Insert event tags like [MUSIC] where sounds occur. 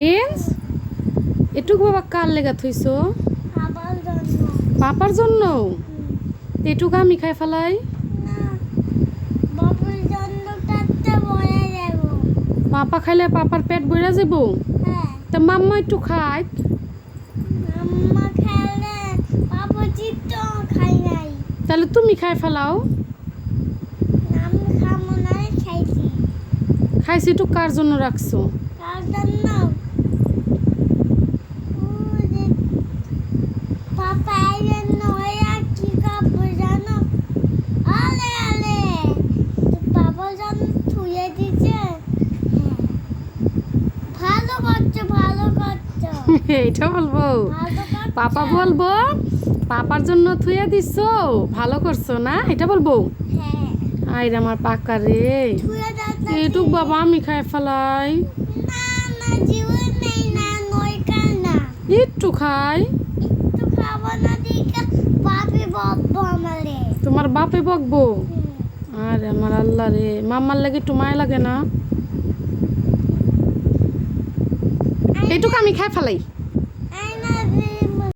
Prince এটুকু বাবা কার লেগা থইছো? পাপার জন্য। এটুকু আমি খাই ফেলাই? পাপা খাইলে পাপার পেট বইরা যাব? হ্যাঁ। তা মাম্মা একটু খাই তাহলে তুমি খাই ফেলাও। আমি খামো নাই খাইছি। খাইছি একটু কার জন্য রাখছো? কার জন্য ওই যে পাপা এই জন্য ওরা কি কাপড় জানো আলে আলে তো বাবা জন্য থুয়ে দিছে হ্যাঁ। ভালো করছ ভালো করছ [LAUGHS] এইটা বলব। পাপা বলব পাপার জন্য থুয়ে দিছো ভালো করছ না? এটা বলব? হ্যাঁ। আইরে আমার পাকা রে। এইটুক বাবা আমি খাই ফেলাই। একটু খাই। তোমার বাপে বকবো। আরে আমার আল্লাহ রে মামার লাগে একটু মায় লাগে না? এইটুকু আমি খাই ফেলাই।